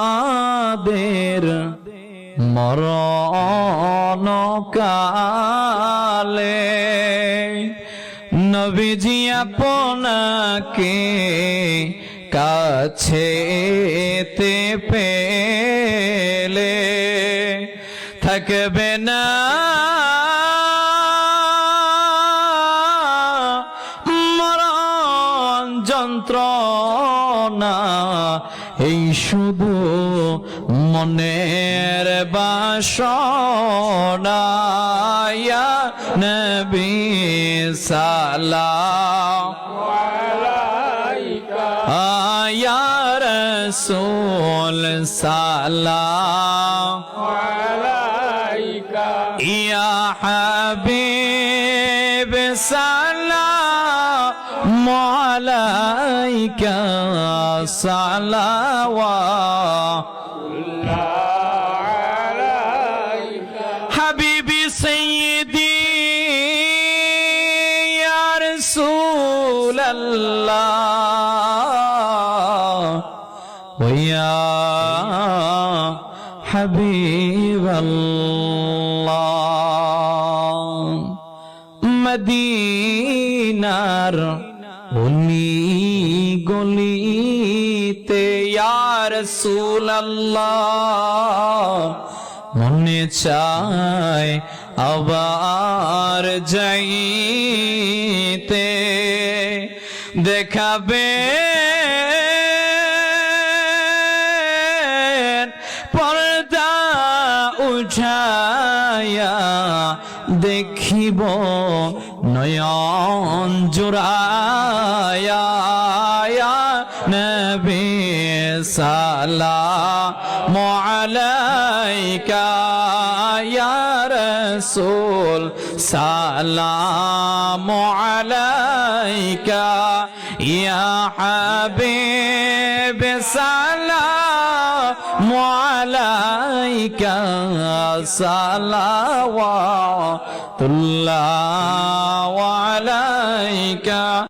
আমাদের মরণ কালে নবীজি আপনাকে কাছে তে পেলে থাকবে না যন্ত্রণা এই শুধু মনের বাসনা। ইয়া নবী সালাম। আয়া রসুল সালাম। ইয়া হাবিব সালাম। عليك صلوات حبيبي سيدي يا رسول الله. ويا حبيب الله. مدينة উনি গলিতে ইয়ার সুল্লাহ মনে চায় আবার যাইতে। দেখাবে পর্দা উঠায়া দেখিব নয়ন জুড়ায়া নবী সালাম আলাইকা ইয়া রাসূল সালাম আলাইকা ইয়া হাবিব সালাম আলাইকা সালাওয়াতুল্লাহ আলাইকা।